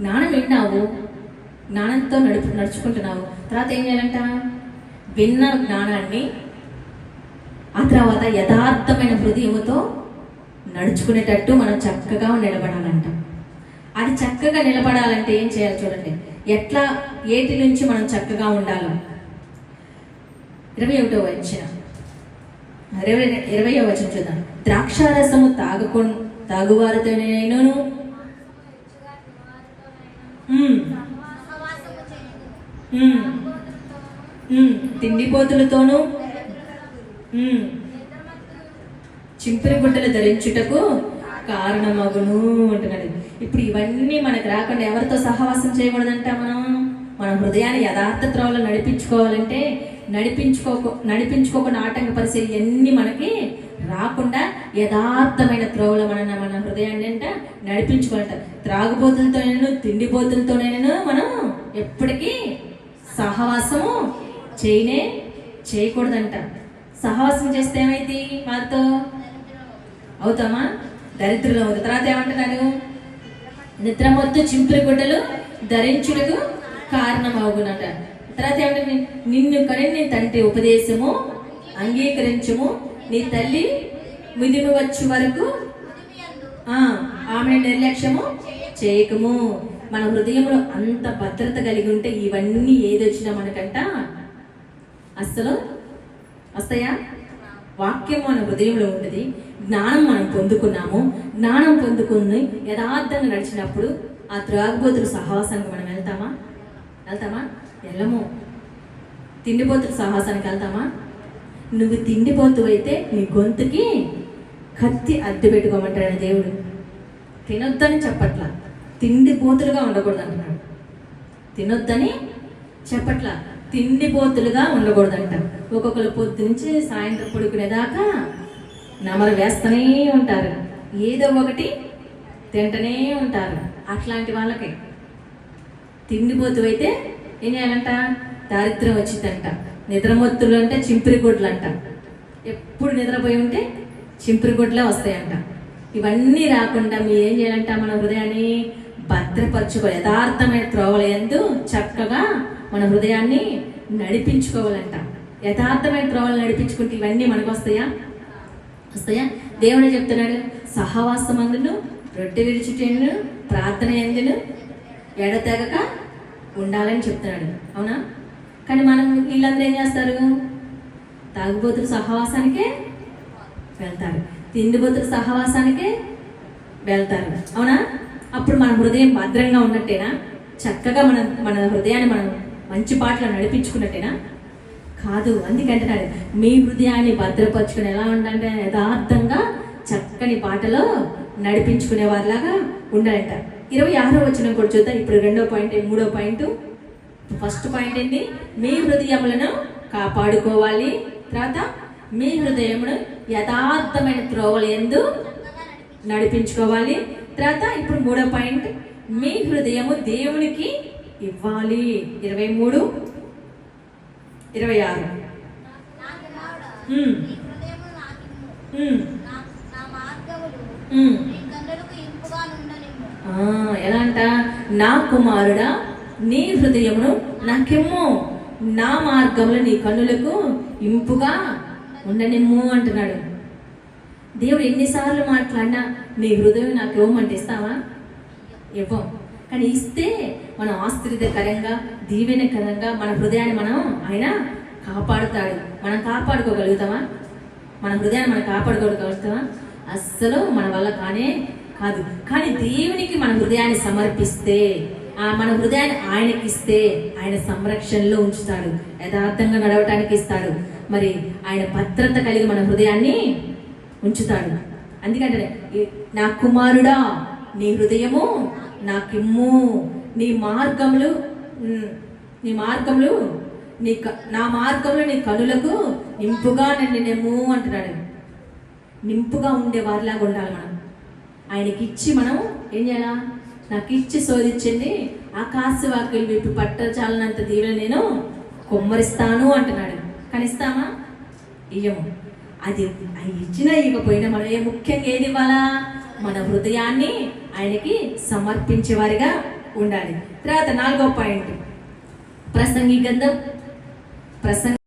జ్ఞానం విన్నావు? జ్ఞానంతో నడుపు నడుచుకుంటున్నావు. తర్వాత ఏం చేయాలంట? విన్న జ్ఞానాన్ని ఆ తర్వాత యథార్థమైన హృదయముతో నడుచుకునేటట్టు మనం చక్కగా నిలబడాలంట. అది చక్కగా నిలబడాలంటే ఏం చేయాలి చూడండి. ఎట్లా ఏటి నుంచి మనం చక్కగా ఉండాలి. ఇరవై ఒకటో వచ్చిన. ఇరవై ఇరవయో వచ్చిన చూద్దాం. ద్రాక్షారసము తాగుకు తాగువారితోనేను తిండిపోతులతోనూ చింపిరి గుడ్డలు ధరించుటకు కారణమగును అంటున్నాడు. ఇప్పుడు ఇవన్నీ మనకు రాకుండా ఎవరితో సహవాసం చేయకూడదంట మనం? మన హృదయాన్ని యథార్థ త్రోవలు నడిపించుకోవాలంటే నడిపించుకోక నడిపించుకోకుండా ఆటంకపరిచే ఇవన్నీ మనకి రాకుండా యథార్థమైన త్రోవలో మన మన హృదయాన్ని అంట నడిపించుకోవాలంట. త్రాగుబోతులతోనైనా తిండిపోతులతోనైనా మనం ఎప్పటికీ సహవాసము చేయనే చేయకూడదంట. సహవాసం చేస్తే ఏమైంది మాతో? అవుతామా? దరిద్రులు అవుతుంది తర్వాత ఏమంటున్నాడు? నిద్రమొత్తు చింపుల గుడ్డలు ధరించుటకు కారణమవునట తర్వాత ఏమంటే నిన్ను కని నీ తండ్రి ఉపదేశము అంగీకరించము. నీ తల్లి ముదిమి వచ్చు వరకు ఆమె నిర్లక్ష్యము చేయకము. మన హృదయంలో అంత భద్రత కలిగి ఉంటే ఇవన్నీ ఏది వచ్చినా మనకంట అస్సలు వస్తాయా? వాక్యం మన హృదయంలో ఉంటుంది. జ్ఞానం మనం పొందుకున్నాము. జ్ఞానం పొందుకుని యథార్థంగా నడిచినప్పుడు ఆ త్రాగుబోతుల సహవాసానికి మనం వెళ్తామా? వెళ్తామా? వెళ్ళము. తిండిపోతుల సహవాసానికి వెళ్తామా? నువ్వు తిండిపోతు అయితే నీ గొంతుకి కత్తి అద్దె పెట్టుకోమంటాడు దేవుడు. తినొద్దని చెప్పట్లా. తిండిపోతులుగా ఉండకూడదు అంటున్నాడు తినొద్దని చెప్పట్లా. తిండిపోతులుగా ఉండకూడదంట. ఒక్కొక్కరు పొద్దు నుంచి సాయంత్రం పడుకునేదాకా నమరు వేస్తూనే ఉంటారు. ఏదో ఒకటి తింటనే ఉంటారు అట్లాంటి వాళ్ళకి. తిండిపోతు అయితే ఏం చేయాలంట? దారిద్ర్యం వచ్చిందంట. నిద్రమొత్తులు అంటే చింపిరిగుడ్లు అంట ఎప్పుడు నిద్రపోయి ఉంటే చింపిరి వస్తాయంట. ఇవన్నీ రాకుండా మీరు ఏం చేయాలంట మన హృదయాన్ని భద్రపరచుకో యథార్థమైన త్రోవల ఎందు చక్కగా మన హృదయాన్ని నడిపించుకోవాలంట. యథార్థమైన త్రోవలు నడిపించుకుంటే ఇవన్నీ మనకు వస్తాయా? వస్తాయా దేవుడే చెప్తున్నాడు సహవాసమందును రొట్టె విడిచుటను ప్రార్థన ఎందును ఎడతెగక ఉండాలని చెప్తున్నాడు. అవునా? కానీ మనం వీళ్ళందరూ ఏం చేస్తారు? తాగుబోతులు సహవాసానికే వెళ్తారు. తిండిబోతుల సహవాసానికే వెళ్తారు. అవునా? అప్పుడు మన హృదయం భద్రంగా ఉన్నట్టేనా? చక్కగా మన మన హృదయాన్ని మనం మంచి పాటలు నడిపించుకున్నట్టేనా? కాదు అందుకంటున్నాడు మీ హృదయాన్ని భద్రపరుచుకుని ఎలా ఉండాలంటే యథార్థంగా చక్కని పాటలో నడిపించుకునే వారిలాగా ఉండాలంట. ఇరవై ఆరో వచ్చిన కూడా చూద్దాం. ఇప్పుడు రెండో పాయింట్ మూడో పాయింట్. ఫస్ట్ పాయింట్ ఏంటి? మీ హృదయములను కాపాడుకోవాలి. తర్వాత మీ హృదయమును యథార్థమైన త్రోవలు ఎందు నడిపించుకోవాలి. తర్వాత ఇప్పుడు మూడో పాయింట్ మీ హృదయము దేవునికి ఇవ్వాలి. ఇరవై మూడు ఇరవై ఆరు. ఎలా అంట? నా కుమారుడా నీ హృదయమును నాకెమ్మో. నా మార్గంలో నీ కన్నులకు ఇంపుగా ఉండనిమ్ము అంటున్నాడు. దేవుడు ఎన్నిసార్లు మాట్లాడినా నీ హృదయం నాకు ఇవ్వమంటే ఇస్తావా? ఇవ్వం. కానీ ఇస్తే మనం ఆశ్చర్యకరంగా దీవెనకరంగా మన హృదయాన్ని మనం ఆయన కాపాడుతాడు. మనం కాపాడుకోగలుగుతామా? మన హృదయాన్ని మనం కాపాడుకోగలుగుతామా? అస్సలు మన వల్ల కానే కాదు. కానీ దేవునికి మన హృదయాన్ని సమర్పిస్తే ఆ మన హృదయాన్ని ఆయనకి ఇస్తే ఆయన సంరక్షణలో ఉంచుతాడు. యథార్థంగా నడవటానికి ఇస్తాడు. మరి ఆయన భద్రత కలిగి మన హృదయాన్ని ఉంచుతాడు. అందుకంటే నా కుమారుడా నీ హృదయము నాకిమ్ము. నీ మార్గములు నీ మార్గములు నీ క- నా మార్గంలో నీ కనులకు నింపుగా నన్ను నెమ్ము అంటున్నాడు. నింపుగా ఉండే వారిలాగా ఉండాలి మనం. ఆయనకి ఇచ్చి మనం ఏం చేయాలా? నాకు ఇచ్చి శోధించండి ఆకాశ వాక్యులు విప్పి పట్టచాలనంత దీవెన నేను కొమ్మరిస్తాను అంటున్నాడు. కానీ ఇస్తామా ఇయ్యము. అది ఇచ్చిన ఇవ్వకపోయినా మనం ఏ ముఖ్యంగా ఏది ఇవ్వాలా? మన హృదయాన్ని ఆయనకి సమర్పించే వారిగా ఉండాలి. తర్వాత నాలుగో పాయింట్. ప్రసంగి గంధం. ప్రసంగ